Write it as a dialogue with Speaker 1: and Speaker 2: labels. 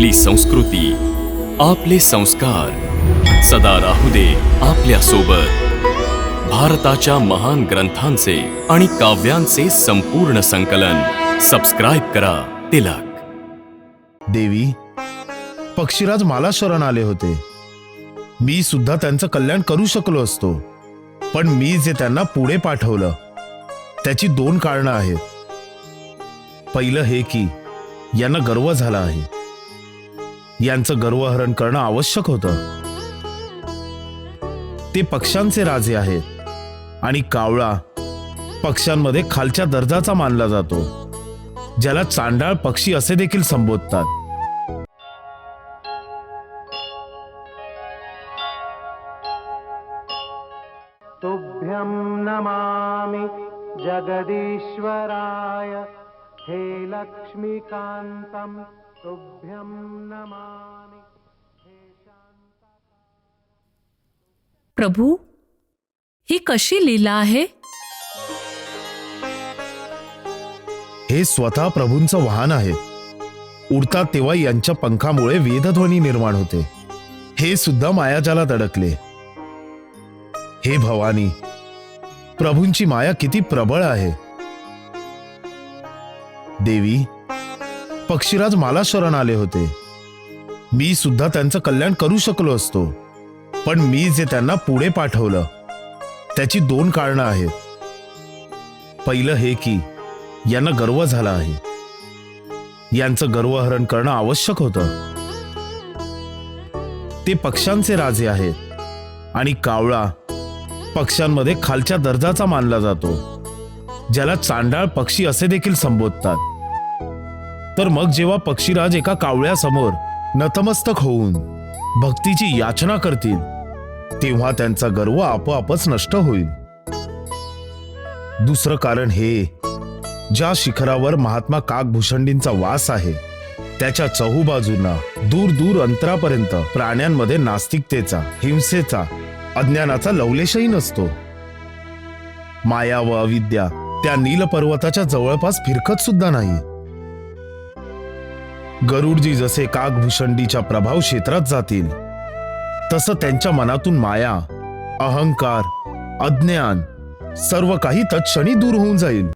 Speaker 1: आपली संस्कृती आपले संस्कार. सदा राहू दे आपल्यासोबत भारताच्या महान ग्रंथांचे आणि काव्यांचे संपूर्ण संकलन. सबस्क्राईब करा तिलक.
Speaker 2: देवी पक्षीराज मला शरण आले होते. मी सुद्धा त्यांचं कल्याण करू शकलो असतो. पण मी जे त्यांना पुढे पाठवलं त्याची दोन कारणं आहेत. पहिलं हे की यांना गर्व झाला आहे. यांचं गर्वहरण करणं आवश्यक होतं. ते पक्ष्यांचे राजे आहेत आणि कावळा पक्ष्यांमध्ये खालच्या दर्जाचा मानला जातो ज्याला चांडाळ पक्षी असे देखील संबोधतात.
Speaker 3: तुभ्यं नमामि जगदीश्वराय हे लक्ष्मीकान्तं तुभ्यं नमामि।
Speaker 4: प्रभू ही कशी लीला आहे?
Speaker 2: हे स्वतः प्रभूंचं वाहन आहे. उडतात तेव्हा यांच्या पंखामुळे वेदध्वनी निर्माण होते. हे सुद्धा मायाजालात अडकले हे भवानी प्रभूंची माया किती प्रबळ आहे. देवी पक्षीराज मला शरण आले होते. मी सुद्धा त्यांचं कल्याण करू शकलो असतो. पण मी जे त्यांना पुढे पाठवलं त्याची दोन कारणं आहेत. पहिलं हे की यांना गर्व झाला आहे. यांचं गर्वहरण करणं आवश्यक होतं. ते पक्ष्यांचे राजे आहेत आणि कावळा पक्ष्यांमध्ये खालच्या दर्जाचा मानला जातो ज्याला चांडाळ पक्षी असे देखील संबोधतात. तर मग जेव्हा पक्षीराज एका कावळ्यासमोर नतमस्तक होऊन भक्तीची याचना करतील तेव्हा त्यांचा गर्व आपोआपच नष्ट होईल. दुसरं कारण हे ज्या शिखरावर महात्मा काकभूषंडींचा वास आहे त्याच्या चहूबाजूंना दूर दूर अंतरापर्यंत प्राण्यांमध्ये नास्तिकतेचा हिंसेचा अज्ञानाचा लवलेशही नसतो. माया व अविद्या त्या नील पर्वताच्या जवळपास फिरकत सुद्धा नाही. गरुडजी जसे कागभूषंडीच्या प्रभाव क्षेत्रात जातील तसं त्यांच्या मनातून माया अहंकार अज्ञान सर्व काही तत्क्षणी दूर होऊन जाईल.